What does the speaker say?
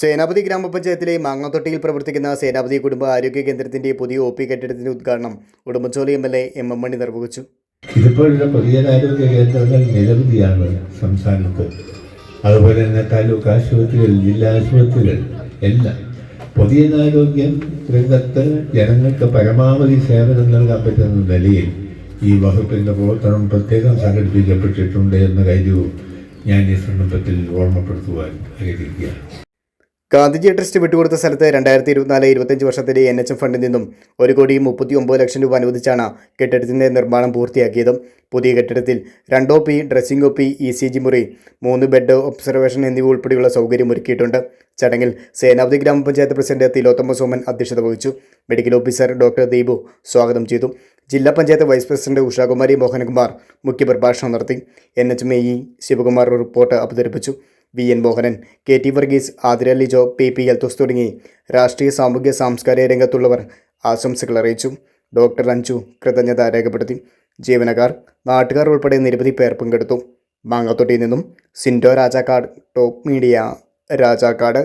സേനാപതി ഗ്രാമപഞ്ചായത്തിലെ മാങ്ങാത്തൊട്ടിയിൽ പ്രവർത്തിക്കുന്ന സേനാപതി കുടുംബ ആരോഗ്യ കേന്ദ്രത്തിന്റെ പുതിയ ഒ പി കെട്ടിടത്തിന്റെ ഉദ്ഘാടനം Udumbanchola M L A M M Mani നിർവഹിച്ചു. സംസ്ഥാനത്ത്. അതുപോലെ തന്നെ താലൂക്ക് ആശുപത്രികൾ ജില്ലാ ആശുപത്രികൾ എല്ലാം. പൊതുജനാരോഗ്യം രംഗത്ത് ജനങ്ങൾക്ക് പരമാവധി സേവനം നൽകാൻ പറ്റുന്ന നിലയിൽ ഈ വകുപ്പിന്റെ പ്രവർത്തനം പ്രത്യേകം സംഘടിപ്പിക്കപ്പെട്ടിട്ടുണ്ട് എന്ന കാര്യവും ഞാൻ ഈ സന്ദർഭത്തിൽ ഓർമ്മപ്പെടുത്തുവാൻ ആഗ്രഹിക്കുകയാണ്. ഗാന്ധിജി ട്രസ്റ്റ് വിട്ടുകൊടുത്ത സ്ഥലത്ത് രണ്ടായിരത്തി ഇരുപത്തിനാല് ഇരുപത്തഞ്ച് വർഷത്തിലെ എൻ എച്ച് എം ഫണ്ടിൽ നിന്നും ഒരു കോടി മുപ്പത്തി ഒമ്പത് ലക്ഷം രൂപ അനുവദിച്ചാണ് കെട്ടിടത്തിന്റെ നിർമ്മാണം പൂർത്തിയാക്കിയതും. പുതിയ കെട്ടിടത്തിൽ രണ്ടോ P dressing O P E C G മുറി മൂന്ന് ബെഡ് ഒബ്സർവേഷൻ എന്നിവ ഉൾപ്പെടെയുള്ള സൗകര്യം ഒരുക്കിയിട്ടുണ്ട്. ചടങ്ങിൽ സേനാപതി ഗ്രാമപഞ്ചായത്ത് പ്രസിഡന്റ് തിലോത്തമ സോമൻ അധ്യക്ഷത വഹിച്ചു. മെഡിക്കൽ ഓഫീസർ ഡോക്ടർ ദീപു സ്വാഗതം ചെയ്തു. ജില്ലാ പഞ്ചായത്ത് വൈസ് പ്രസിഡന്റ് ഉഷാകുമാരി മോഹനകുമാർ മുഖ്യപ്രഭാഷണം നടത്തി. എൻ എച്ച് മേ ഇ ശിവകുമാർ റിപ്പോർട്ട് അവതരിപ്പിച്ചു. V N Mohanan K T Varghese Athira Lijo P P Elthose തുടങ്ങി രാഷ്ട്രീയ സാമൂഹ്യ സാംസ്കാരിക രംഗത്തുള്ളവർ ആശംസകൾ അറിയിച്ചു. ഡോക്ടർ അഞ്ചു കൃതജ്ഞത രേഖപ്പെടുത്തി. ജീവനക്കാർ നാട്ടുകാർ ഉൾപ്പെടെ നിരവധി പേർ പങ്കെടുത്തു. മാങ്ങാത്തൊട്ടിയിൽ നിന്നും സിൻഡോ രാജാക്കാട് ടോപ്പ് മീഡിയ രാജാക്കാട്.